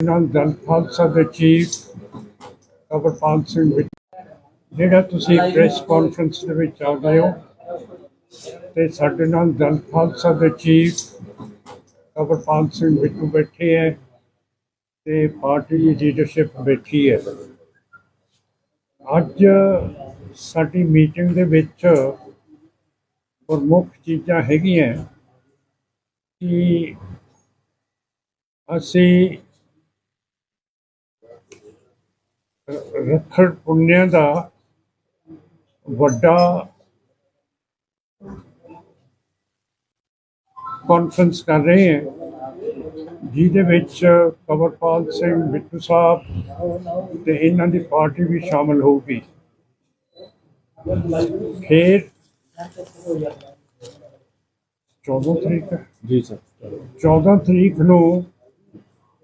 ਨਾਲ ਦਲ ਖਾਲਸਾ ਦੇ ਚੀਫ ਕਬਰਪਾਲ ਸਿੰਘ ਵਿੱਚ ਜਿਹੜਾ ਤੁਸੀਂ ਪ੍ਰੈਸ ਕਾਨਫਰੰਸ ਦੇ ਵਿੱਚ ਆ ਗਏ ਹੋ ਤੇ ਸਾਡੇ ਨਾਲ ਦਲ ਖਾਲਸਾ ਦੇ ਚੀਫ ਕਬਰਪਾਲ ਸਿੰਘ ਬਿੱਟੂ ਬੈਠੇ ਹੈ ਤੇ ਪਾਰਟੀ ਦੀ ਲੀਡਰਸ਼ਿਪ ਬੈਠੀ ਹੈ ਅੱਜ ਸਾਡੀ ਮੀਟਿੰਗ ਦੇ ਵਿੱਚ ਪ੍ਰਮੁੱਖ ਚੀਜ਼ਾਂ ਹੈਗੀਆਂ ਕਿ ਅਸੀਂ ਰੱਖੜ ਪੁੰਨਿਆ ਦਾ ਵੱਡਾ ਕਾਨਫਰੰਸ ਕਰ ਰਹੇ ਹਾਂ। ਜਿਹਦੇ ਵਿੱਚ ਕਵਰਪਾਲ ਸਿੰਘ ਬਿੱਟੂ ਸਾਹਿਬ ਤੇ ਇਹਨਾਂ ਦੀ ਪਾਰਟੀ ਵੀ ਸ਼ਾਮਲ ਹੋਊਗੀ। ਫਿਰ 14 ਤਰੀਕ ਜੀ ਸਰ। 14 ਤਰੀਕ ਨੂੰ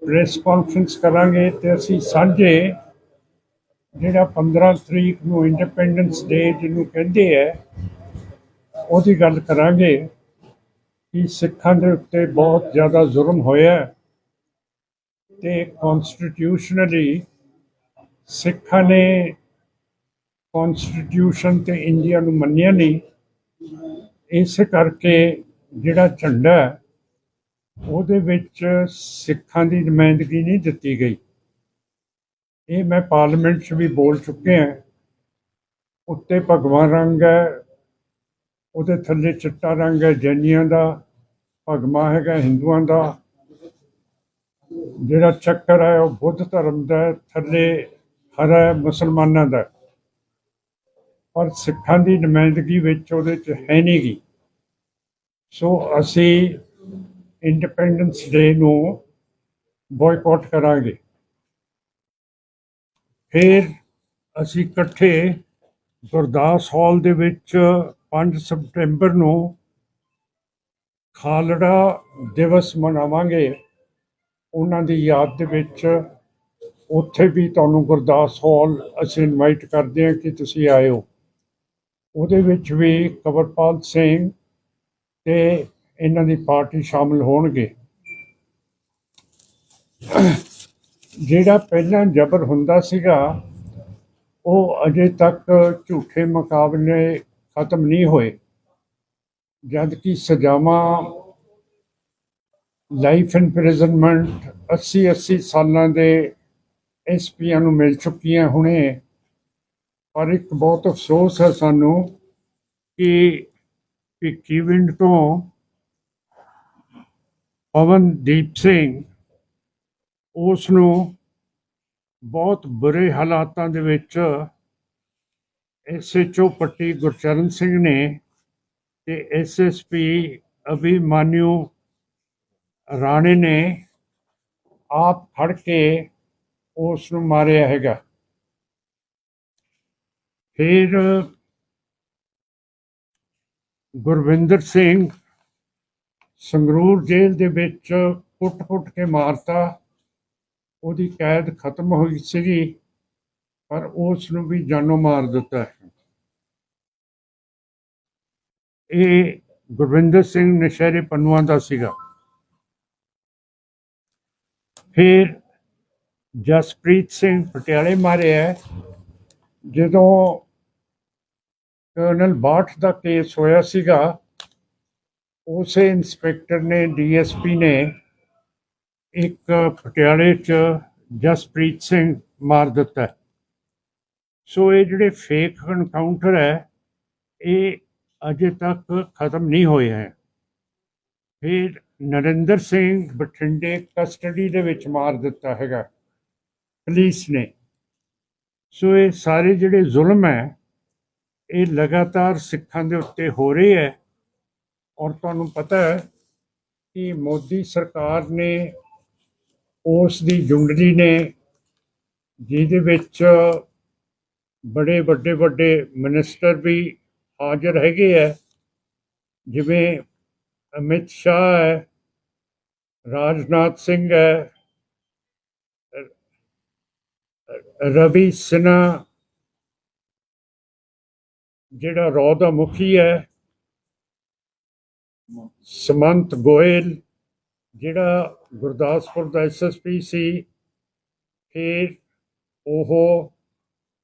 ਪ੍ਰੈਸ ਕਾਨਫਰੰਸ ਕਰਾਂਗੇ ਤੇ ਅਸੀਂ ਸਾਂਝੇ ਜਿਹੜਾ 15 ਤਰੀਕ ਨੂੰ ਇੰਡੀਪੈਂਡੈਂਸ ਡੇ ਜਿਹਨੂੰ ਕਹਿੰਦੇ ਆ, ਉਹਦੀ ਗੱਲ ਕਰਾਂਗੇ ਕਿ ਸਿੱਖਾਂ ਦੇ ਉੱਤੇ ਬਹੁਤ ਜ਼ਿਆਦਾ ਜ਼ੁਲਮ ਹੋਇਆ ਹੈ ਤੇ ਕਨਸਟੀਟਿਊਸ਼ਨਲੀ ਸਿੱਖਾਂ ਨੇ ਕਨਸਟੀਟਿਊਸ਼ਨ ਤੇ ਇੰਡੀਆ ਨੂੰ ਮੰਨਿਆ ਨਹੀਂ। ਇਸ ਕਰਕੇ ਜਿਹੜਾ ਝੰਡਾ ਉਹਦੇ ਵਿੱਚ ਸਿੱਖਾਂ ਦੀ ਨੁਮਾਇੰਦਗੀ ਨਹੀਂ ਦਿੱਤੀ ਗਈ। ਇਹ ਮੈਂ ਪਾਰਲੀਮੈਂਟ 'ਚ ਵੀ ਬੋਲ ਚੁੱਕਿਆ ਹਾਂ। ਉੱਤੇ ਭਗਵਾ ਰੰਗ ਹੈ, ਉਹਦੇ ਥੱਲੇ ਚਿੱਟਾ ਰੰਗ ਹੈ, ਜੈਨੀਆਂ ਦਾ ਭਗਵਾ ਹੈਗਾ, ਹਿੰਦੂਆਂ ਦਾ। ਜਿਹੜਾ ਚੱਕਰ ਹੈ, ਉਹ ਬੁੱਧ ਧਰਮ ਦਾ ਥੱਲੇ ਹਰਾ ਮੁਸਲਮਾਨਾਂ ਦਾ ਪਰ ਸਿੱਖਾਂ ਦੀ ਨੁਮਾਇੰਦਗੀ ਵਿੱਚ ਉਹਦੇ 'ਚ ਹੈ ਨਹੀਂ ਗੀ। ਸੋ ਅਸੀਂ ਇੰਡੀਪੈਂਡੈਂਸ ਡੇ ਨੂੰ ਬਾਇਕਾਟ ਕਰਾਂਗੇ। ਫਿਰ ਅਸੀਂ ਇਕੱਠੇ ਗੁਰਦਾਸ ਹਾਲ ਦੇ ਵਿੱਚ 5 ਸਪਟੈਂਬਰ ਨੂੰ ਖਾਲੜਾ ਦਿਵਸ ਮਨਾਵਾਂਗੇ। ਉਹਨਾਂ ਦੀ ਯਾਦ ਦੇ ਵਿੱਚ ਉੱਥੇ ਵੀ ਤੁਹਾਨੂੰ ਗੁਰਦਾਸ ਹਾਲ ਅਸੀਂ ਇਨਵਾਈਟ ਕਰਦੇ ਹਾਂ ਕਿ ਤੁਸੀਂ ਆਇਓ। ਉਹਦੇ ਵਿੱਚ ਵੀ ਕਵਰਪਾਲ ਸਿੰਘ ਤੇ ਇਹਨਾਂ ਦੀ ਪਾਰਟੀ ਸ਼ਾਮਲ ਹੋਣਗੇ। ਜਿਹੜਾ ਪਹਿਲਾਂ ਜ਼ਬਰ ਹੁੰਦਾ ਸੀਗਾ, ਉਹ ਅਜੇ ਤੱਕ ਝੂਠੇ ਮੁਕਾਬਲੇ ਖਤਮ ਨਹੀਂ ਹੋਏ। ਜਦ ਕਿ ਸਜ਼ਾਵਾਂ ਲਾਈਫ ਇੰਪ੍ਰਿਜ਼ਨਮੈਂਟ 80 80 ਸਾਲਾਂ ਦੇ ਐਸਪੀਆਂ ਨੂੰ ਮਿਲ ਚੁੱਕੀਆਂ ਹੁਣੇ। ਪਰ ਇੱਕ ਬਹੁਤ ਅਫਸੋਸ ਹੈ ਸਾਨੂੰ ਕਿ ਭਿੱਖੀਵਿੰਡ ਤੋਂ ਪਵਨਦੀਪ ਸਿੰਘ, ਉਸ ਨੂੰ ਬਹੁਤ ਬੁਰੇ ਹਾਲਾਤਾਂ ਦੇ ਵਿੱਚ ਐਸਐਚਓ ਪੱਟੀ ਗੁਰਚਰਨ ਸਿੰਘ ਨੇ ਤੇ ਐਸਐਸਪੀ ਅਭਿਮਾਨਿਊ ਰਾਣੇ ਨੇ ਆਪ ਫੜ ਕੇ ਉਸ ਨੂੰ ਮਾਰਿਆ ਹੈਗਾ। ਫਿਰ ਗੁਰਵਿੰਦਰ ਸਿੰਘ ਸੰਗਰੂਰ ਜੇਲ੍ਹ ਦੇ ਵਿੱਚ ਕੁੱਟ-ਕੁੱਟ ਕੇ ਮਾਰਤਾ। ਉਹਦੀ ਕੈਦ ਖਤਮ ਹੋਈ ਸੀਗੀ, ਪਰ ਉਸ ਨੂੰ ਵੀ ਜਾਨੋਂ ਮਾਰ ਦਿੱਤਾ ਹੈ ਇਹ ਗੁਰਵਿੰਦਰ ਸਿੰਘ ਨਸ਼ਹਿਰੇ ਪੰਨੂਆਂ ਦਾ ਸੀਗਾ ਫਿਰ ਜਸਪ੍ਰੀਤ ਸਿੰਘ ਪਟਿਆਲੇ ਮਾਰਿਆ ਹੈ। ਜਦੋਂ ਕਰਨਲ ਬਾਠ ਦਾ ਕੇਸ ਹੋਇਆ ਸੀਗਾ, ਉਸੇ ਇੰਸਪੈਕਟਰ ਨੇ ਡੀਐਸਪੀ ਨੇ ਇੱਕ ਪਟਿਆਲੇ 'ਚ ਜਸਪ੍ਰੀਤ ਸਿੰਘ ਮਾਰ ਦਿੱਤਾ ਸੋ ਇਹ ਜਿਹੜੇ ਫੇਕ ਐਨਕਾਊਂਟਰ ਹੈ, ਇਹ ਅਜੇ ਤੱਕ ਖਤਮ ਨਹੀਂ ਹੋਏ ਹੈ। ਫਿਰ ਨਰਿੰਦਰ ਸਿੰਘ ਬਠਿੰਡੇ ਕਸਟਡੀ ਦੇ ਵਿੱਚ ਮਾਰ ਦਿੱਤਾ ਹੈਗਾ ਪੁਲਿਸ ਨੇ। ਸੋ ਇਹ ਸਾਰੇ ਜਿਹੜੇ ਜ਼ੁਲਮ ਹੈ, ਇਹ ਲਗਾਤਾਰ ਸਿੱਖਾਂ ਦੇ ਉੱਤੇ ਹੋ ਰਹੇ ਹੈ। ਔਰ ਤੁਹਾਨੂੰ ਪਤਾ ਹੈ ਕਿ ਮੋਦੀ ਸਰਕਾਰ ਨੇ ਉਸ ਦੀ ਜੁੰਡਲੀ ਨੇ ਜਿਹਦੇ ਵਿੱਚ ਬੜੇ ਵੱਡੇ ਵੱਡੇ ਮਿਨਿਸਟਰ ਵੀ ਹਾਜ਼ਰ ਹੈਗੇ ਹੈ ਜਿਵੇਂ ਅਮਿਤ ਸ਼ਾਹ ਹੈ ਰਾਜਨਾਥ ਸਿੰਘ ਹੈ ਰਵੀ ਸਿਨਾ ਜਿਹੜਾ ਰੌ ਦਾ ਮੁਖੀ ਹੈ ਸਮੰਤ ਗੋਇਲ ਜਿਹੜਾ ਗੁਰਦਾਸਪੁਰ ਦਾ ਐਸਐਸਪੀ ਸੀ, ਫਿਰ ਉਹ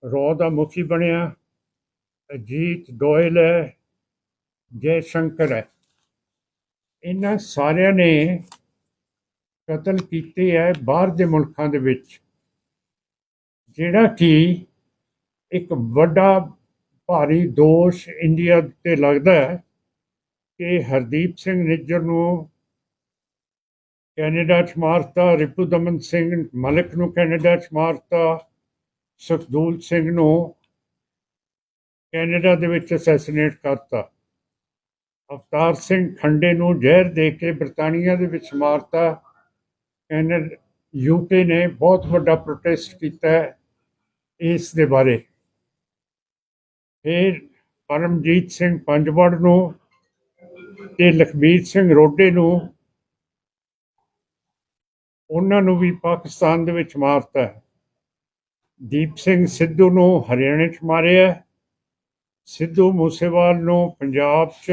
ਰੌ ਦਾ ਮੁਖੀ ਬਣਿਆ, ਅਜੀਤ ਡੋਇਲ ਹੈ, ਜੈ ਸ਼ੰਕਰ ਹੈ। ਇਹਨਾਂ ਸਾਰਿਆਂ ਨੇ ਕਤਲ ਕੀਤੇ ਹੈ ਬਾਹਰ ਦੇ ਮੁਲਕਾਂ ਦੇ ਵਿੱਚ, ਜਿਹੜਾ ਕਿ ਇੱਕ ਵੱਡਾ ਭਾਰੀ ਦੋਸ਼ ਇੰਡੀਆ ਤੇ ਲੱਗਦਾ ਹੈ ਕਿ ਹਰਦੀਪ ਸਿੰਘ ਨਿੱਜਰ ਨੂੰ ਕੈਨੇਡਾ ਚ ਮਾਰਤਾ ਰਿਪੂ ਦਮਨ ਸਿੰਘ ਮਲਿਕ ਨੂੰ ਕੈਨੇਡਾ ਚ ਮਾਰਤਾ, ਸੁਖਦੂਲ ਸਿੰਘ ਨੂੰ ਕੈਨੇਡਾ ਦੇ ਵਿੱਚ ਅਸੈਸੀਨੇਟ ਕਰਤਾ। ਅਵਤਾਰ ਸਿੰਘ ਖੰਡੇ ਨੂੰ ਜ਼ਹਿਰ ਦੇ ਕੇ ਬ੍ਰਿਟਾਨੀਆ ਦੇ ਵਿੱਚ ਮਾਰਤਾ। ਕੈਨੇਡਾ ਯੂਕੇ ਨੇ ਬਹੁਤ ਵੱਡਾ ਪ੍ਰੋਟੈਸਟ ਕੀਤਾ ਇਸ ਦੇ ਬਾਰੇ। ਫਿਰ ਪਰਮਜੀਤ ਸਿੰਘ ਪੰਜਵੜ ਨੂੰ ਤੇ ਲਖਬੀਰ ਸਿੰਘ ਰੋਡੇ ਨੂੰ ਉਹਨਾਂ ਨੂੰ ਵੀ ਪਾਕਿਸਤਾਨ ਦੇ ਵਿੱਚ ਮਾਰਤਾ ਹੈ। ਦੀਪ ਸਿੰਘ ਸਿੱਧੂ ਨੂੰ ਹਰਿਆਣੇ 'ਚ ਮਾਰਿਆ ਸਿੱਧੂ ਮੂਸੇਵਾਲ ਨੂੰ ਪੰਜਾਬ 'ਚ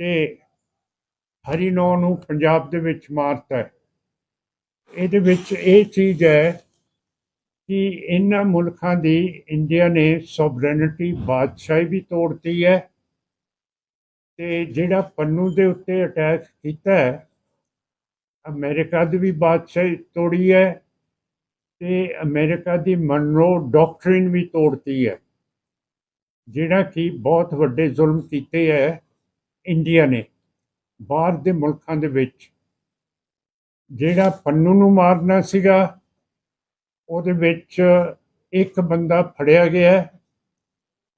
ਤੇ ਹਰੀਨੌ ਨੂੰ ਪੰਜਾਬ ਦੇ ਵਿੱਚ ਮਾਰਤਾ ਇਹਦੇ ਵਿੱਚ ਇਹ ਚੀਜ਼ ਹੈ ਕਿ ਇਹਨਾਂ ਮੁਲਕਾਂ ਦੀ ਇੰਡੀਆ ਨੇ ਸੋਵਰੇਨਿਟੀ ਬਾਦਸ਼ਾਹੀ ਵੀ ਤੋੜਤੀ ਹੈ ਤੇ ਜਿਹੜਾ ਪੰਨੂ ਦੇ ਉੱਤੇ ਅਟੈਕ ਕੀਤਾ ਹੈ ਅਮਰੀਕਾ ਦੀ ਵੀ ਬਾਦਸ਼ਾਹੀ ਤੋੜੀ ਹੈ ਤੇ ਅਮਰੀਕਾ ਦੀ ਮਨਰੋ ਡਾਕਟ੍ਰਿਨ ਵੀ ਤੋੜਤੀ ਹੈ। ਜਿਹੜਾ ਕਿ ਬਹੁਤ ਵੱਡੇ ਜ਼ੁਲਮ ਕੀਤੇ ਹੈ ਇੰਡੀਆ ਨੇ ਬਾਹਰ ਦੇ ਮੁਲਕਾਂ ਦੇ ਵਿੱਚ। ਜਿਹੜਾ ਪੰਨੂ ਨੂੰ ਮਾਰਨਾ ਸੀਗਾ, ਉਹਦੇ ਵਿੱਚ ਇੱਕ ਬੰਦਾ ਫੜਿਆ ਗਿਆ ਹੈ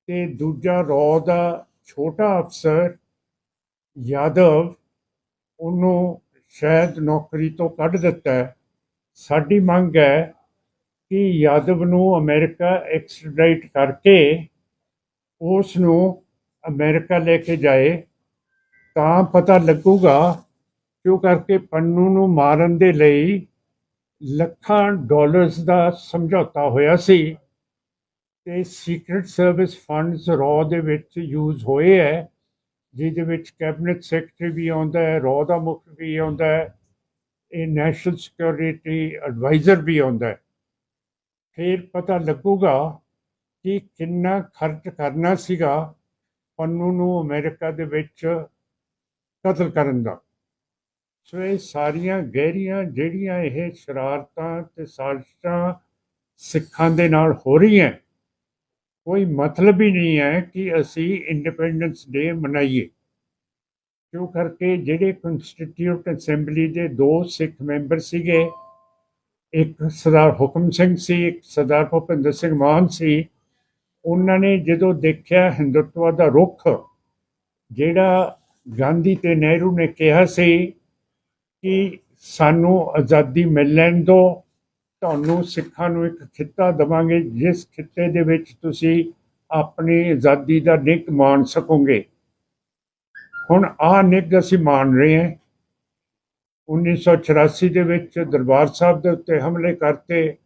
ਤੇ ਦੂਜਾ ਰੌ ਦਾ ਛੋਟਾ ਅਫਸਰ ਯਾਦਵ, ਉਹਨੂੰ ਸ਼ਾਇਦ ਨੌਕਰੀ ਤੋਂ ਕੱਢ ਦਿੱਤਾ ਹੈ। ਸਾਡੀ ਮੰਗ ਹੈ ਕਿ ਯਾਦਵ ਨੂੰ ਅਮਰੀਕਾ ਐਕਸਟ੍ਰੈਡਿਟ ਕਰਕੇ ਉਸ ਨੂੰ ਅਮਰੀਕਾ ਲੈ ਕੇ ਜਾਏ। ਤਾਂ ਪਤਾ ਲੱਗੂਗਾ ਕਿਉਂ ਕਰਕੇ ਪੰਨੂ ਨੂੰ ਮਾਰਨ ਦੇ ਲਈ ਲੱਖਾਂ ਡਾਲਰਸ ਦਾ ਸਮਝੌਤਾ ਹੋਇਆ ਸੀ ਤੇ ਸੀਕ੍ਰੀਟ ਸਰਵਿਸ ਫੰਡਸ ਰੋ ਦੇ ਵਿੱਚ ਯੂਜ਼ ਹੋਏ ਹੈ। ਜਿਹਦੇ ਵਿੱਚ ਕੈਬਨਿਟ ਸੈਕਟਰੀ ਵੀ ਆਉਂਦਾ ਹੈ, ਰॉ ਦਾ ਮੁਖ ਵੀ ਆਉਂਦਾ ਹੈ, ਇਹ ਨੈਸ਼ਨਲ ਸਿਕਿਉਰਿਟੀ ਐਡਵਾਈਜ਼ਰ ਵੀ ਆਉਂਦਾ ਹੈ। ਫਿਰ ਪਤਾ ਲੱਗੂਗਾ ਕਿ ਕਿੰਨਾ ਖਰਚ ਕਰਨਾ ਸੀਗਾ ਪੰਨੂ ਨੂੰ ਅਮਰੀਕਾ ਦੇ ਵਿੱਚ ਕਤਲ ਕਰਨ ਦਾ। ਸੋ ਇਹ ਸਾਰੀਆਂ ਗਹਿਰੀਆਂ ਜਿਹੜੀਆਂ ਇਹ ਸ਼ਰਾਰਤਾਂ ਤੇ ਸਾਜ਼ਿਸ਼ਾਂ ਸਿੱਖਾਂ ਦੇ ਨਾਲ ਹੋ ਰਹੀਆਂ ਕੋਈ ਮਤਲਬ ਹੀ ਨਹੀਂ ਹੈ ਕਿ ਅਸੀਂ ਇੰਡੀਪੈਂਡੈਂਸ ਡੇ ਮਨਾਈਏ। ਕਿਉਂ ਕਰਕੇ ਜਿਹੜੇ ਕਨਸਟੀਟਿਊਟ ਅਸੈਂਬਲੀ ਦੇ ਦੋ ਸਿੱਖ ਮੈਂਬਰ ਸੀਗੇ, ਇੱਕ ਸਰਦਾਰ ਹੁਕਮ ਸਿੰਘ ਸੀ, ਇੱਕ ਸਰਦਾਰ ਭੁਪਿੰਦਰ ਸਿੰਘ ਮਾਨ ਸੀ, ਉਹਨਾਂ ਨੇ ਜਦੋਂ ਦੇਖਿਆ ਹਿੰਦੁੱਤਵਾ ਦਾ ਰੁਖ, ਜਿਹੜਾ ਗਾਂਧੀ ਤੇ ਨਹਿਰੂ ਨੇ ਕਿਹਾ ਸੀ ਕਿ ਸਾਨੂੰ ਆਜ਼ਾਦੀ ਮਿਲ ਲੈਣ ਦਿਓ ਤੁਹਾਨੂੰ ਸਿੱਖਾਂ ਨੂੰ ਇੱਕ ਖਿੱਤਾ ਦਵਾਂਗੇ, ਜਿਸ ਖਿੱਤੇ ਦੇ ਵਿੱਚ ਤੁਸੀਂ ਆਪਣੀ ਆਜ਼ਾਦੀ ਦਾ ਨਿੱਘ ਮਾਣ ਸਕੋਗੇ। ਹੁਣ ਆ ਨਿੱਘ ਅਸੀਂ ਮਾਣ ਰਹੇ ਹਾਂ। 1984 ਦੇ ਵਿੱਚ ਦਰਬਾਰ ਸਾਹਿਬ ਦੇ ਉੱਤੇ ਹਮਲੇ ਕਰਤੇ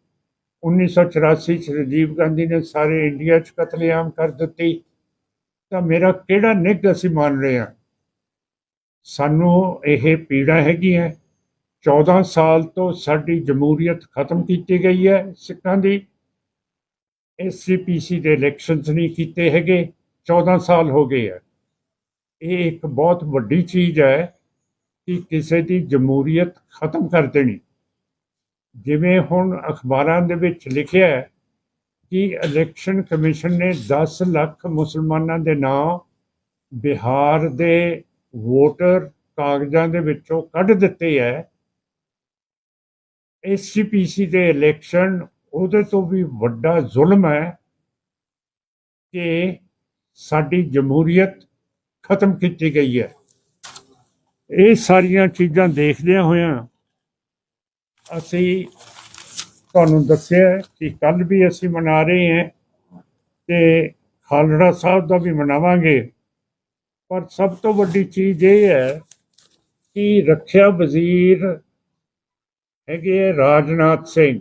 1984 ਚ ਰਾਜੀਵ ਗਾਂਧੀ ਨੇ ਸਾਰੇ ਇੰਡੀਆ 'ਚ ਕਤਲੇਆਮ ਕਰ ਦਿੱਤੀ। ਤਾਂ ਮੇਰਾ ਕਿਹੜਾ ਨਿੱਘ ਅਸੀਂ ਮੰਨ ਰਹੇ ਹਾਂ? ਸਾਨੂੰ ਇਹ ਪੀੜਾ ਹੈਗੀ ਹੈ 14 ਸਾਲ ਤੋਂ ਸਾਡੀ ਜਮਹੂਰੀਅਤ ਖਤਮ ਕੀਤੀ ਗਈ ਹੈ ਸਿੱਖਾਂ ਦੀ। ਐਸਸੀਪੀਸੀ ਦੇ ਇਲੈਕਸ਼ਨਸ ਨਹੀਂ ਕੀਤੇ ਹੈਗੇ 14 ਸਾਲ ਹੋ ਗਏ ਹੈ। ਇਹ ਇੱਕ ਬਹੁਤ ਵੱਡੀ ਚੀਜ਼ ਹੈ ਕਿ ਕਿਸੇ ਦੀ ਜਮਹੂਰੀਅਤ ਖਤਮ ਕਰ ਦੇਣੀ। ਜਿਵੇਂ ਹੁਣ ਅਖਬਾਰਾਂ ਦੇ ਵਿੱਚ ਲਿਖਿਆ ਹੈ ਕਿ ਇਲੈਕਸ਼ਨ ਕਮਿਸ਼ਨ ਨੇ 10 ਲੱਖ ਮੁਸਲਮਾਨਾਂ ਦੇ ਨਾਂ ਬਿਹਾਰ ਦੇ ਵੋਟਰ ਕਾਗਜ਼ਾਂ ਦੇ ਵਿੱਚੋਂ ਕੱਢ ਦਿੱਤੇ ਹੈ। ਐਸਸੀਪੀਸੀ ਦੇ ਇਲੈਕਸ਼ਨ ਉਹਦੇ ਤੋਂ ਵੀ ਵੱਡਾ ਜ਼ੁਲਮ ਹੈ ਕਿ ਸਾਡੀ ਜਮਹੂਰੀਅਤ ਖਤਮ ਕੀਤੀ ਗਈ ਹੈ। ਇਹ ਸਾਰੀਆਂ ਚੀਜ਼ਾਂ ਦੇਖਦਿਆਂ ਹੋਇਆਂ ਅਸੀਂ ਤੁਹਾਨੂੰ ਦੱਸਿਆ ਕਿ ਕੱਲ ਵੀ ਅਸੀਂ ਮਨਾ ਰਹੇ ਹਾਂ ਤੇ ਖਾਲੜਾ ਸਾਹਿਬ ਦਾ ਵੀ ਮਨਾਵਾਂਗੇ। ਪਰ ਸਭ ਤੋਂ ਵੱਡੀ ਚੀਜ਼ ਇਹ ਹੈ ਕਿ ਰੱਖਿਆ ਵਜ਼ੀਰ ਹੈਗੇ ਹੈ ਰਾਜਨਾਥ ਸਿੰਘ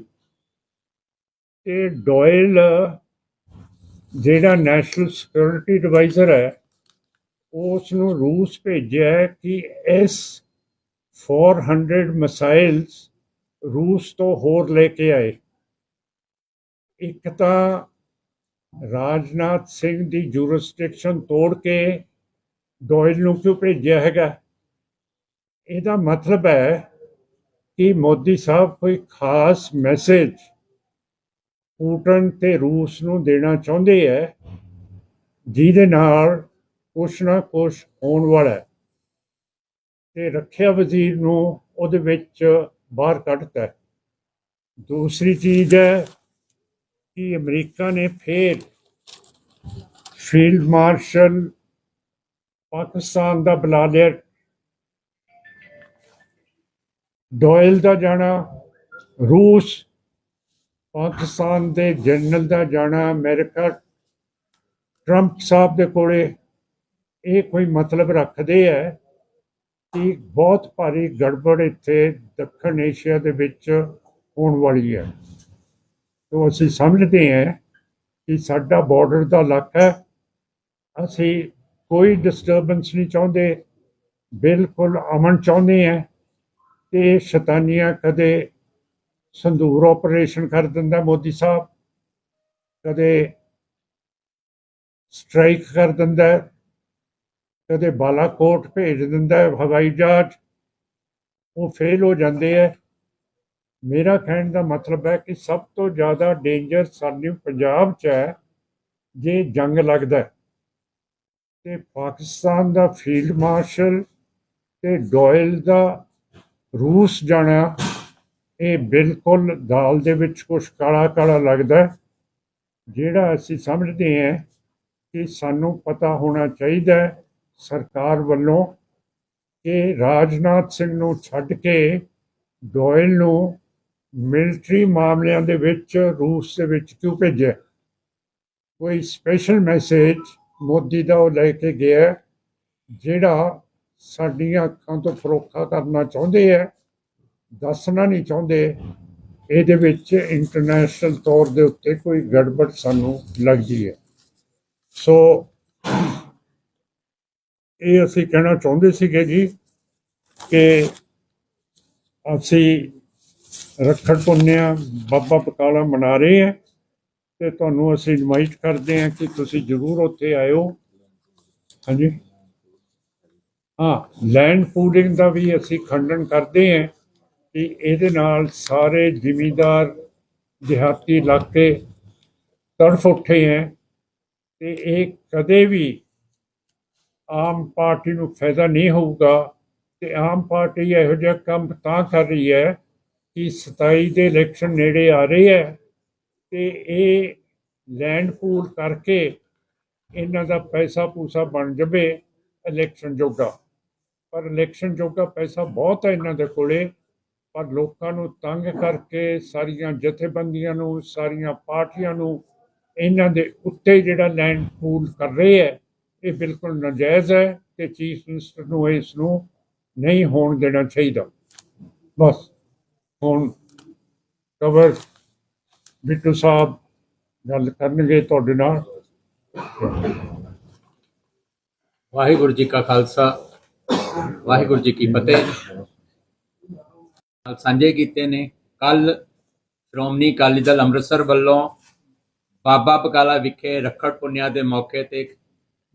ਤੇ ਡੋਇਲ, ਜਿਹੜਾ ਨੈਸ਼ਨਲ ਸਿਕਿਉਰਿਟੀ ਐਡਵਾਈਜ਼ਰ ਹੈ ਉਸ ਨੂੰ ਰੂਸ ਭੇਜਿਆ ਕਿ ਇਸ 400 ਮਿਸਾਈਲਸ ਰੂਸ ਤੋਂ ਹੋਰ ਲੈ ਕੇ ਆਏ। ਇੱਕ ਤਾਂ ਰਾਜਨਾਥ ਸਿੰਘ ਦੀ ਜੂਰਿਸਡਿਕਸ਼ਨ ਤੋੜ ਕੇ ਡੋਇਲ ਨੂੰ ਕਿਉਂ ਭੇਜਿਆ ਹੈਗਾ? ਇਹਦਾ ਮਤਲਬ ਹੈ ਕਿ ਮੋਦੀ ਸਾਹਿਬ ਕੋਈ ਖਾਸ ਮੈਸੇਜ ਪੂਟਨ ਤੇ ਰੂਸ ਨੂੰ ਦੇਣਾ ਚਾਹੁੰਦੇ ਹੈ ਜਿਹਦੇ ਨਾਲ ਕੁਛ ਨਾ ਕੁਛ ਹੋਣ ਵਾਲਾ ਹੈ ਤੇ ਰੱਖਿਆ ਵਜ਼ੀਰ ਨੂੰ ਉਹਦੇ ਵਿੱਚ ਬਾਹਰ ਕੱਢਤਾ ਦੂਸਰੀ ਚੀਜ਼ ਹੈ ਕਿ ਅਮਰੀਕਾ ਨੇ ਫੇਰ ਫੀਲਡ ਮਾਰਸ਼ਲ ਪਾਕਿਸਤਾਨ ਦਾ ਬੁਲਾ ਲਿਆ ਡੋਇਲ ਦਾ ਜਾਣਾ, ਰੂਸ, ਪਾਕਿਸਤਾਨ ਦੇ ਜਨਰਲ ਦਾ ਜਾਣਾ, ਅਮਰੀਕਾ, ਟਰੰਪ ਸਾਹਿਬ ਦੇ ਕੋਲੇ, ਇਹ ਕੋਈ ਮਤਲਬ ਰੱਖਦੇ ਹੈ ਕਿ ਬਹੁਤ ਭਾਰੀ ਗੜਬੜ ਇੱਥੇ ਦੱਖਣ ਏਸ਼ੀਆ ਦੇ ਵਿੱਚ ਹੋਣ ਵਾਲੀ ਹੈ। ਤੋਂ ਅਸੀਂ ਸਮਝਦੇ ਹਾਂ ਕਿ ਸਾਡਾ ਬਾਰਡਰ ਦਾ ਇਲਾਕਾ ਹੈ। ਅਸੀਂ ਕੋਈ ਡਿਸਟਰਬੈਂਸ ਨਹੀਂ ਚਾਹੁੰਦੇ, ਬਿਲਕੁਲ ਅਮਨ ਚਾਹੁੰਦੇ ਹਾਂ। ਤੇ ਸ਼ੈਤਾਨੀਆਂ ਕਦੇ ਸੰਧੂਰ ਆਪਰੇਸ਼ਨ ਕਰ ਦਿੰਦਾ ਮੋਦੀ ਸਾਹਿਬ, ਕਦੇ ਸਟ੍ਰਾਈਕ ਕਰ ਦਿੰਦਾ, ਕਦੇ ਬਾਲਾਕੋਟ ਭੇਜ ਦਿੰਦਾ ਹਵਾਈ ਜਹਾਜ਼, ਉਹ ਫੇਲ ਹੋ ਜਾਂਦੇ ਹੈ ਮੇਰਾ ਕਹਿਣ ਦਾ ਮਤਲਬ ਹੈ ਕਿ ਸਭ ਤੋਂ ਜ਼ਿਆਦਾ ਡੇਂਜਰ ਸਾਨੂੰ ਪੰਜਾਬ 'ਚ ਹੈ, ਜੇ ਜੰਗ ਲੱਗਦਾ ਹੈ। ਤੇ ਪਾਕਿਸਤਾਨ ਦਾ ਫੀਲਡ ਮਾਰਸ਼ਲ ਤੇ ਡੋਇਲ ਦਾ ਰੂਸ ਜਾਣਾ, ਇਹ ਬਿਲਕੁਲ ਦਾਲ ਦੇ ਵਿੱਚ ਕੁਛ ਕਾਲਾ ਕਾਲਾ ਲੱਗਦਾ ਜਿਹੜਾ ਅਸੀਂ ਸਮਝਦੇ ਹਾਂ ਕਿ ਸਾਨੂੰ ਪਤਾ ਹੋਣਾ ਚਾਹੀਦਾ ਸਰਕਾਰ ਵੱਲੋਂ ਕਿ ਰਾਜਨਾਥ ਸਿੰਘ ਨੂੰ ਛੱਡ ਕੇ ਡੋਇਲ ਨੂੰ ਮਿਲਟਰੀ ਮਾਮਲਿਆਂ ਦੇ ਵਿੱਚ, ਰੂਸ ਦੇ ਵਿੱਚ ਕਿਉਂ ਭੇਜਿਆ? ਕੋਈ ਸਪੈਸ਼ਲ ਮੈਸੇਜ ਮੋਦੀ ਦਾ ਉਹ ਲੈ ਕੇ ਗਿਆ ਜਿਹੜਾ ਸਾਡੀਆਂ ਅੱਖਾਂ ਤੋਂ ਫਰੋਖਾ ਕਰਨਾ ਚਾਹੁੰਦੇ ਹੈ ਦੱਸਣਾ ਨਹੀਂ ਚਾਹੁੰਦੇ। ਇਹਦੇ ਵਿੱਚ ਇੰਟਰਨੈਸ਼ਨਲ ਤੌਰ ਦੇ ਉੱਤੇ ਕੋਈ ਗੜਬੜ ਸਾਨੂੰ ਲੱਗਦੀ ਹੈ। ਸੋ ਇਹ ਅਸੀਂ ਕਹਿਣਾ ਚਾਹੁੰਦੇ ਸੀਗੇ ਜੀ ਕਿ ਅਸੀਂ ਰੱਖੜ ਪੁੰਨਿਆ, ਬਾਬਾ ਬਕਾਲਾ ਮਨਾ ਰਹੇ ਹਾਂ ਤੇ ਤੁਹਾਨੂੰ ਅਸੀਂ ਇਨਵਾਈਟ ਕਰਦੇ ਹਾਂ ਕਿ ਤੁਸੀਂ ਜ਼ਰੂਰ ਉੱਥੇ ਆਇਓ। ਹਾਂਜੀ। ਹਾਂ ਲੈਂਡ ਪੂਲਿੰਗ ਦਾ ਵੀ ਅਸੀਂ ਖੰਡਨ ਕਰਦੇ ਹਾਂ ਕਿ ਇਹਦੇ ਨਾਲ ਸਾਰੇ ਜ਼ਿਮੀਂਦਾਰ ਦਿਹਾਤੀ ਇਲਾਕੇ ਤੜਫ ਉੱਠੇ ਹੈ ਤੇ ਇਹ ਕਦੇ ਵੀ ਆਮ ਪਾਰਟੀ ਨੂੰ ਫਾਇਦਾ ਨਹੀਂ ਹੋਊਗਾ ਤੇ ਆਮ ਪਾਰਟੀ ਇਹੋ ਜਿਹਾ ਕੰਮ ਤਾਂ ਕਰ ਰਹੀ ਹੈ ਕਿ 27 ਦੇ ਇਲੈਕਸ਼ਨ ਨੇੜੇ ਆ ਰਹੇ ਹੈ ਤੇ ਇਹ ਲੈਂਡ ਪੂਲ ਕਰਕੇ ਇਹਨਾਂ ਦਾ ਪੈਸਾ ਪੂਸਾ ਬਣ ਜਾਵੇ ਇਲੈਕਸ਼ਨ ਜੋਗਾ। ਪਰ ਇਲੈਕਸ਼ਨ ਜੋਗਾ ਪੈਸਾ ਬਹੁਤ ਹੈ ਇਹਨਾਂ ਦੇ ਕੋਲੇ, ਪਰ ਲੋਕਾਂ ਨੂੰ ਤੰਗ ਕਰਕੇ ਸਾਰੀਆਂ ਜਥੇਬੰਦੀਆਂ ਨੂੰ, ਸਾਰੀਆਂ ਪਾਰਟੀਆਂ ਨੂੰ ਇਹਨਾਂ ਦੇ ਉੱਤੇ ਜਿਹੜਾ ਲੈਂਡ ਪੂਲ ਕਰ ਰਹੇ ਹੈ, ਇਹ ਬਿਲਕੁਲ ਨਾਜਾਇਜ਼ ਹੈ ਤੇ ਚੀਫ ਮਿਨਿਸਟਰ ਨੂੰ ਇਸ ਨੂੰ ਨਹੀਂ ਹੋਣ ਦੇਣਾ ਚਾਹੀਦਾ। ਬਸ, ਹੁਣ ਕਵਰ ਬਿੱਟੂ ਸਾਹਿਬ ਗੱਲ ਕਰਨਗੇ ਤੁਹਾਡੇ ਨਾਲ। ਵਾਹਿਗੁਰੂ ਜੀ ਕਾ ਖਾਲਸਾ ਵਾਹਿਗੁਰੂ ਜੀ ਕੀ ਫਤਿਹ। ਨਾਲ ਸਾਂਝੇ ਕੀਤੇ ਨੇ। ਕੱਲ ਸ਼੍ਰੋਮਣੀ ਅਕਾਲੀ ਦਲ ਅੰਮ੍ਰਿਤਸਰ ਵੱਲੋਂ ਬਾਬਾ ਬਕਾਲਾ ਵਿਖੇ ਰੱਖੜ ਪੁੰਨਿਆ ਦੇ ਮੌਕੇ ਤੇ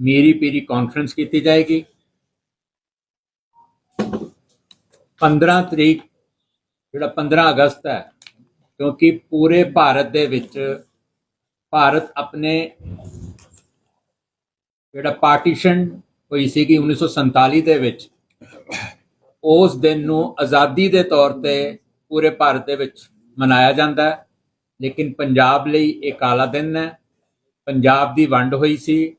ਮੀਰੀ ਪੀਰੀ ਕਾਨਫਰੰਸ ਕੀਤੀ ਜਾਏਗੀ। 15 ਤਰੀਕ, ਜਿਹੜਾ 15 ਅਗਸਤ ਹੈ, ਕਿਉਂਕਿ ਪੂਰੇ ਭਾਰਤ ਦੇ ਵਿੱਚ ਭਾਰਤ ਆਪਣੇ ਜਿਹੜਾ ਪਾਰਟੀਸ਼ਨ ਹੋਈ ਸੀਗੀ 1947 ਦੇ ਵਿੱਚ ਉਸ ਦਿਨ ਨੂੰ ਆਜ਼ਾਦੀ ਦੇ ਤੌਰ ਤੇ ਪੂਰੇ ਭਾਰਤ ਦੇ ਵਿੱਚ ਮਨਾਇਆ ਜਾਂਦਾ ਹੈ। ਲੇਕਿਨ ਪੰਜਾਬ ਲਈ ਇਹ ਕਾਲਾ ਦਿਨ ਹੈ। ਪੰਜਾਬ ਦੀ ਵੰਡ ਹੋਈ ਸੀ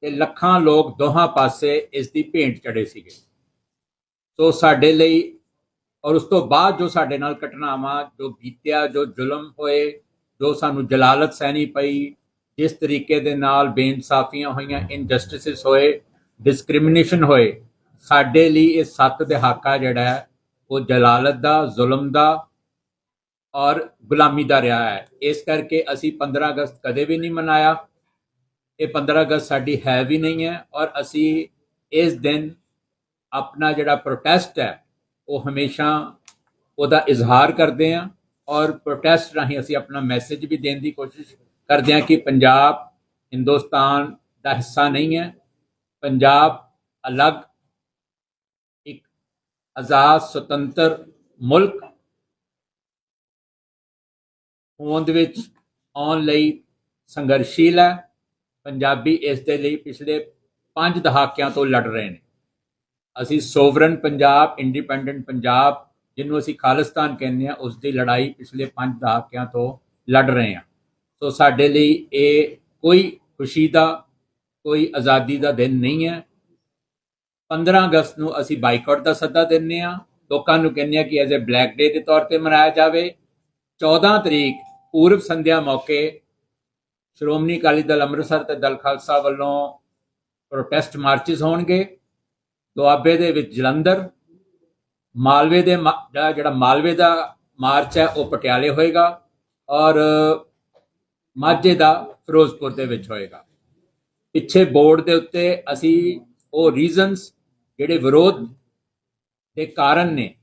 ਤੇ ਲੱਖਾਂ ਲੋਕ ਦੋਹਾਂ ਪਾਸੇ ਇਸ ਦੀ ਭੇਂਟ ਚੜੇ ਸੀਗੇ। ਸੋ ਸਾਡੇ ਲਈ ਔਰ ਉਸ ਤੋਂ ਬਾਅਦ ਜੋ ਸਾਡੇ ਨਾਲ ਘਟਨਾਵਾਂ, ਜੋ ਬੀਤਿਆ, ਜੋ ਜ਼ੁਲਮ ਹੋਏ, ਜੋ ਸਾਨੂੰ ਜਲਾਲਤ ਸਹਿਣੀ ਪਈ, ਜਿਸ ਤਰੀਕੇ ਦੇ ਨਾਲ ਬੇਇਨਸਾਫੀਆਂ ਹੋਈਆਂ ਇਨਜਸਟਿਸਿਸ ਹੋਏ ਡਿਸਕ੍ਰਿਮੀਨੇਸ਼ਨ ਹੋਏ ਸਾਡੇ ਲਈ ਇਹ ਸੱਤ ਦਹਾਕਾ ਜਿਹੜਾ ਹੈ, ਉਹ ਜਲਾਲਤ ਦਾ, ਜ਼ੁਲਮ ਦਾ ਔਰ ਗੁਲਾਮੀ ਦਾ ਰਿਹਾ ਹੈ। ਇਸ ਕਰਕੇ ਅਸੀਂ 15 ਅਗਸਤ ਕਦੇ ਵੀ ਨਹੀਂ ਮਨਾਇਆ। ਇਹ 15 ਅਗਸਤ ਸਾਡੀ ਹੈ ਵੀ ਨਹੀਂ ਹੈ ਔਰ ਅਸੀਂ ਇਸ ਦਿਨ ਆਪਣਾ ਜਿਹੜਾ ਪ੍ਰੋਟੈਸਟ ਹੈ, ਉਹ ਹਮੇਸ਼ਾ ਉਹਦਾ ਇਜ਼ਹਾਰ ਕਰਦੇ ਹਾਂ ਔਰ ਪ੍ਰੋਟੈਸਟ ਰਾਹੀਂ ਅਸੀਂ ਆਪਣਾ ਮੈਸੇਜ ਵੀ ਦੇਣ ਦੀ ਕੋਸ਼ਿਸ਼ ਕਰਦੇ ਹਾਂ ਕਿ ਪੰਜਾਬ ਹਿੰਦੁਸਤਾਨ ਦਾ ਹਿੱਸਾ ਨਹੀਂ ਹੈ। ਪੰਜਾਬ ਅਲੱਗ ਆਜ਼ਾਦ ਸੁਤੰਤਰ ਮੁਲਕ ਹੋਂਦ ਵਿੱਚ ਆਉਣ ਲਈ ਸੰਘਰਸ਼ੀਲ ਹੈ। ਪੰਜਾਬੀ ਇਸ ਦੇ ਲਈ ਪਿਛਲੇ 5 ਦਹਾਕਿਆਂ ਤੋਂ ਲੜ ਰਹੇ ਨੇ। ਅਸੀਂ ਸੋਵਰਨ ਪੰਜਾਬ, ਇੰਡੀਪੈਂਡੈਂਟ ਪੰਜਾਬ ਜਿਹਨੂੰ ਅਸੀਂ ਖਾਲਿਸਤਾਨ ਕਹਿੰਦੇ ਆ ਉਸ ਦੀ ਲੜਾਈ ਪਿਛਲੇ 5 ਦਹਾਕਿਆਂ ਤੋਂ ਲੜ ਰਹੇ ਹਾਂ। ਸੋ ਸਾਡੇ ਲਈ ਇਹ ਕੋਈ ਖੁਸ਼ੀ ਦਾ, ਕੋਈ ਆਜ਼ਾਦੀ ਦਾ ਦਿਨ ਨਹੀਂ ਹੈ। 15 ਅਗਸਤ ਨੂੰ ਅਸੀਂ ਬਾਈਕਾਟ ਦਾ ਸੱਦਾ ਦਿੰਨੇ ਆ ਲੋਕਾਂ ਨੂੰ ਕਹਿੰਦੇ ਆ ਕਿ ਐਜ਼ ਅ ਬਲੈਕ ਡੇ ਦੇ ਤੌਰ ਤੇ ਮਨਾਇਆ ਜਾਵੇ। 14 ਤਰੀਕ ਪੂਰਬ ਸੰਧਿਆ ਮੌਕੇ, ਸ਼੍ਰੋਮਣੀ ਅਕਾਲੀ ਦਲ ਅੰਮ੍ਰਿਤਸਰ ਤੇ ਦਲ ਖਾਲਸਾ ਵੱਲੋਂ ਪ੍ਰੋਟੈਸਟ ਮਾਰਚਸ ਹੋਣਗੇ। ਦੁਆਬੇ ਦੇ ਵਿੱਚ ਜਲੰਧਰ, ਮਾਲਵੇ ਦੇ ਮਾ- ਜਿਹੜਾ ਮਾਲਵੇ ਦਾ ਮਾਰਚ ਹੈ, ਉਹ ਪਟਿਆਲੇ ਹੋਏਗਾ ਔਰ ਮਾਝੇ ਦਾ ਫਿਰੋਜ਼ਪੁਰ ਦੇ ਵਿੱਚ ਹੋਏਗਾ। ਪਿੱਛੇ ਬੋਰਡ ਦੇ ਉੱਤੇ ਅਸੀਂ ਉਹ ਰੀਜ਼ਨਸ ਜਿਹੜੇ ਵਿਰੋਧ ਦੇ ਕਾਰਨ ਨੇ,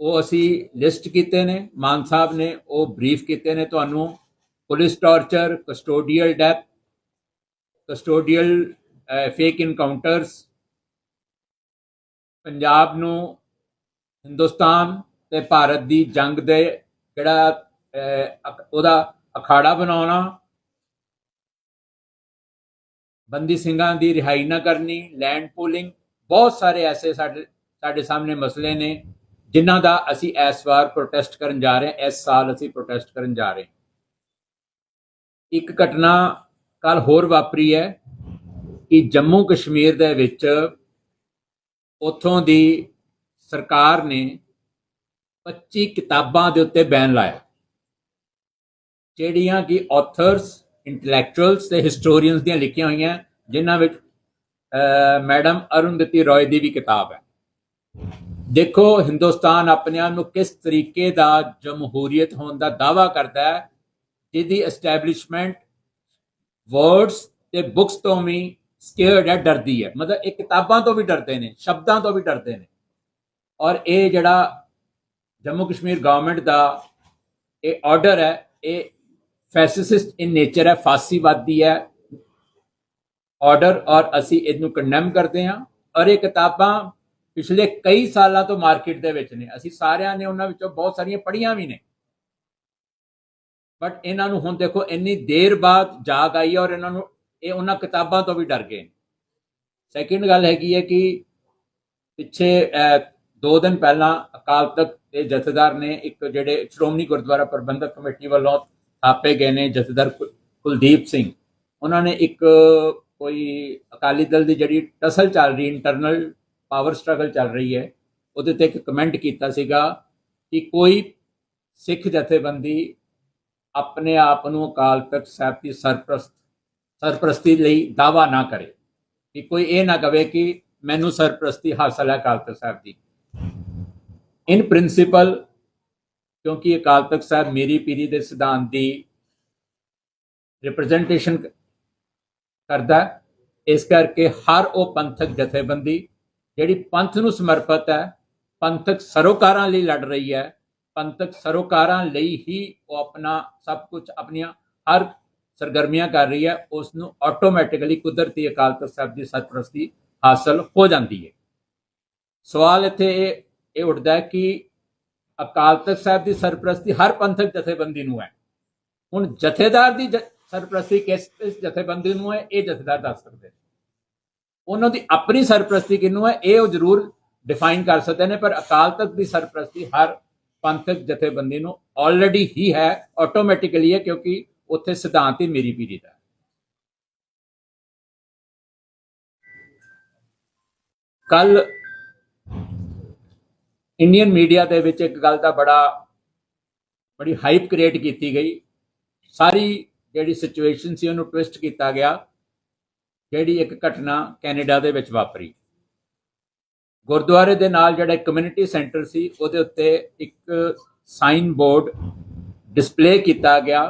ਉਹ ਅਸੀਂ ਲਿਸਟ ਕੀਤੇ ਨੇ, ਮਾਨ ਸਾਹਿਬ ਨੇ ਉਹ ਬਰੀਫ ਕੀਤੇ ਨੇ ਤੁਹਾਨੂੰ police torture custodial death custodial fake encounters Punjab ਨੂੰ ਹਿੰਦੁਸਤਾਨ ਤੇ ਭਾਰਤ ਦੀ ਜੰਗ ਦੇ ਜਿਹੜਾ ਉਹਦਾ ਅਖਾੜਾ ਬਣਾਉਣਾ, ਬੰਦੀ ਸਿੰਘਾਂ ਦੀ ਰਿਹਾਈ ਨਾ ਕਰਨੀ ਲੈਂਡ ਪੂਲਿੰਗ ਬਹੁਤ ਸਾਰੇ ਐਸੇ ਸਾਡੇ ਸਾਡੇ ਸਾਹਮਣੇ ਮਸਲੇ ਨੇ, ਜਿਨ੍ਹਾਂ ਦਾ ਅਸੀਂ ਇਸ ਵਾਰ ਪ੍ਰੋਟੈਸਟ ਕਰਨ ਜਾ ਰਹੇ ਹਾਂ, ਇਸ ਸਾਲ ਅਸੀਂ ਪ੍ਰੋਟੈਸਟ ਕਰਨ ਜਾ ਰਹੇ ਹਾਂ। ਇੱਕ ਘਟਨਾ ਕੱਲ ਹੋਰ ਵਾਪਰੀ ਹੈ ਕਿ ਜੰਮੂ ਕਸ਼ਮੀਰ ਦੇ ਵਿੱਚ ਉੱਥੋਂ ਦੀ ਸਰਕਾਰ ਨੇ 25 ਕਿਤਾਬਾਂ ਦੇ ਉੱਤੇ ਬੈਨ ਲਾਇਆ, ਜਿਹੜੀਆਂ ਕਿ ਆਥਰਸ ਇੰਟੈਲੈਕਚੁਅਲਸ ਤੇ ਹਿਸਟੋਰੀਅਨਸ ਦੀਆਂ ਲਿਖੀਆਂ ਹੋਈਆਂ, ਜਿਨ੍ਹਾਂ ਵਿੱਚ ਮੈਡਮ ਅਰੁੰਧਤੀ ਰੋਏ ਦੀ ਵੀ ਕਿਤਾਬ ਹੈ। ਦੇਖੋ, ਹਿੰਦੁਸਤਾਨ ਆਪਣੇ ਆਪ ਨੂੰ ਕਿਸ ਤਰੀਕੇ ਦਾ ਜਮਹੂਰੀਅਤ ਹੋਣ ਦਾ ਦਾਵਾ ਕਰਦਾ ਹੈ, ਜਿਹਦੀ ਐਸਟੈਬਲਿਸ਼ਮੈਂਟ ਵਰਡਸ ਤੇ ਬੁੱਕਸ ਤੋਂ ਵੀ ਸਕੇਅਰਡ ਹੈ, ਡਰਦੀ ਹੈ। ਮਤਲਬ ਇਹ ਕਿਤਾਬਾਂ ਤੋਂ ਵੀ ਡਰਦੇ ਨੇ, ਸ਼ਬਦਾਂ ਤੋਂ ਵੀ ਡਰਦੇ ਨੇ। ਔਰ ਇਹ ਜਿਹੜਾ ਜੰਮੂ ਕਸ਼ਮੀਰ ਗਵਰਨਮੈਂਟ ਦਾ ਇਹ ਆਰਡਰ ਹੈ, ਇਹ ਫੈਸਿਸਟ ਇਨ ਨੇਚਰ ਹੈ, ਫਾਸੀਵਾਦੀ ਹੈ ਆਰਡਰ ਔਰ ਅਸੀਂ ਇਹਨੂੰ ਕੰਡੈਮ ਕਰਦੇ ਹਾਂ। ਔਰ ਇਹ ਕਿਤਾਬਾਂ ਪਿਛਲੇ ਕਈ ਸਾਲਾਂ ਤੋਂ ਮਾਰਕੀਟ ਦੇ ਵਿੱਚ ਨੇ। ਅਸੀਂ ਸਾਰਿਆਂ ਨੇ ਉਹਨਾਂ ਵਿੱਚੋਂ ਬਹੁਤ ਸਾਰੀਆਂ ਪੜ੍ਹੀਆਂ ਵੀ ਨੇ। ਬਟ ਇਹਨਾਂ ਨੂੰ ਹੁਣ ਦੇਖੋ ਇੰਨੀ ਦੇਰ ਬਾਅਦ ਜਾਗ ਆਈ ਔਰ ਇਹਨਾਂ ਨੂੰ ਇਹ ਉਹਨਾਂ ਕਿਤਾਬਾਂ ਤੋਂ ਵੀ ਡਰ ਗਏ ਨੇ। ਸੈਕਿੰਡ ਗੱਲ ਹੈਗੀ ਹੈ ਕਿ ਪਿੱਛੇ ਅਹ, ਦੋ ਦਿਨ ਪਹਿਲਾਂ ਅਕਾਲ ਤਖਤ ਦੇ ਜਥੇਦਾਰ ਨੇ ਇੱਕ ਜਿਹੜੇ ਸ਼੍ਰੋਮਣੀ ਗੁਰਦੁਆਰਾ ਪ੍ਰਬੰਧਕ ਕਮੇਟੀ ਵੱਲੋਂ ਥਾਪੇ ਗਏ ਨੇ ਜਥੇਦਾਰ ਕੁ- ਕੁਲਦੀਪ ਸਿੰਘ। ਉਹਨਾਂ ਨੇ ਇੱਕ ਕੋਈ ਅਕਾਲੀ ਦਲ ਦੀ ਜਿਹੜੀ ਟਸਲ ਚੱਲ ਰਹੀ ਇੰਟਰਨਲ ਪਾਵਰ ਸਟਰਗਲ ਚੱਲ ਰਹੀ ਹੈ, ਉਹਦੇ ਤੇ ਇੱਕ ਕਮੈਂਟ ਕੀਤਾ ਸੀਗਾ ਕਿ ਕੋਈ ਸਿੱਖ ਜਥੇਬੰਦੀ ਆਪਣੇ ਆਪ ਨੂੰ ਅਕਾਲ ਤਖਤ ਸਾਹਿਬ ਦੀ ਸਰਪ੍ਰਸਤ, ਸਰਪ੍ਰਸਤੀ ਲਈ ਦਾਵਾ ਨਾ ਕਰੇ। ਕਿ ਕੋਈ ਇਹ ਨਾ ਕਵੇ ਕਿ ਮੈਨੂੰ ਸਰਪ੍ਰਸਤੀ ਹਾਸਲ ਹੈ ਅਕਾਲ ਤਖਤ ਸਾਹਿਬ ਦੀ। ਇਨ ਪ੍ਰਿੰਸੀਪਲ ਕਿਉਂਕਿ ਅਕਾਲ ਤਖਤ ਸਾਹਿਬ ਮੇਰੀ ਪੀਰੀ ਦੇ ਸਿਧਾਂਤ ਦੀ ਰਿਪਰੈਜ਼ੈਂਟੇਸ਼ਨ ਕਰਦਾ ਇਸ ਕਰਕੇ ਹਰ ਉਹ ਪੰਥਕ ਜਥੇਬੰਦੀ, ਜਿਹੜੀ ਪੰਥ ਨੂੰ ਸਮਰਪਿਤ ਹੈ, ਪੰਥਕ ਸਰੋਕਾਰਾਂ ਲਈ ਲੜ ਰਹੀ ਹੈ, ਪੰਥਕ ਸਰੋਕਾਰਾਂ ਲਈ ਹੀ ਉਹ ਆਪਣਾ ਸਭ ਕੁਝ ਆਪਣੀਆਂ ਹਰ ਸਰਗਰਮੀਆਂ ਕਰ ਰਹੀ ਹੈ ਉਸ ਨੂੰ ਆਟੋਮੈਟਿਕਲੀ ਕੁਦਰਤੀ ਅਕਾਲ ਤਖਤ ਸਾਹਿਬ ਦੀ ਸਰਪ੍ਰਸਤੀ ਹਾਸਲ ਹੋ ਜਾਂਦੀ ਹੈ। ਸਵਾਲ ਇੱਥੇ ਇਹ ਇਹ ਉੱਠਦਾ ਹੈ ਕਿ ਅਕਾਲ ਤਖਤ ਸਾਹਿਬ ਦੀ ਸਰਪ੍ਰਸਤੀ ਹਰ ਪੰਥਕ ਜਥੇਬੰਦੀ ਨੂੰ ਹੈ। ਹੁਣ ਜਥੇਦਾਰ ਦੀ ਜ- ਸਰਪ੍ਰਸਤੀ ਕਿਸ ਜਥੇਬੰਦੀ ਨੂੰ ਹੈ, ਇਹ ਜਥੇਦਾਰ ਦੱਸ ਸਕਦੇ ਨੇ। ਉਹਨਾਂ ਦੀ ਆਪਣੀ ਸਰਪ੍ਰਸਤੀ ਕਿਹਨੂੰ ਹੈ, ਇਹ ਉਹ ਜ਼ਰੂਰ ਡਿਫਾਈਨ ਕਰ ਸਕਦੇ ਨੇ, ਪਰ ਅਕਾਲ ਤਖਤ ਦੀ ਸਰਪ੍ਰਸਤੀ ਹਰ ਪੰਥਕ ਜਥੇਬੰਦੀ ਨੂੰ ਆਲਰੇਡੀ ਹੀ ਹੈ ਆਟੋਮੈਟਿਕਲੀ ਹੈ, ਕਿਉਂਕਿ ਉੱਥੇ ਸਿਧਾਂਤ ਹੀ ਮੇਰੀ ਪੀੜੀ ਦਾ ਕੱਲ ਇੰਡੀਅਨ ਮੀਡੀਆ ਦੇ ਵਿੱਚ ਇੱਕ ਗੱਲ ਦਾ ਬੜਾ, ਬੜੀ ਹਾਈਪ ਕ੍ਰੀਏਟ ਕੀਤੀ ਗਈ। ਸਾਰੀ ਜਿਹੜੀ ਸਿਚੁਏਸ਼ਨ ਸੀ ਉਹਨੂੰ ਟਵਿਸਟ ਕੀਤਾ ਗਿਆ ਜਿਹੜੀ ਇੱਕ ਘਟਨਾ ਕੈਨੇਡਾ ਦੇ ਵਿੱਚ ਵਾਪਰੀ। ਗੁਰਦੁਆਰੇ ਦੇ ਨਾਲ ਜਿਹੜਾ ਕਮਿਊਨਿਟੀ ਸੈਂਟਰ ਸੀ, ਉਹਦੇ ਉੱਤੇ ਇੱਕ ਸਾਈਨ ਬੋਰਡ ਡਿਸਪਲੇ ਕੀਤਾ ਗਿਆ।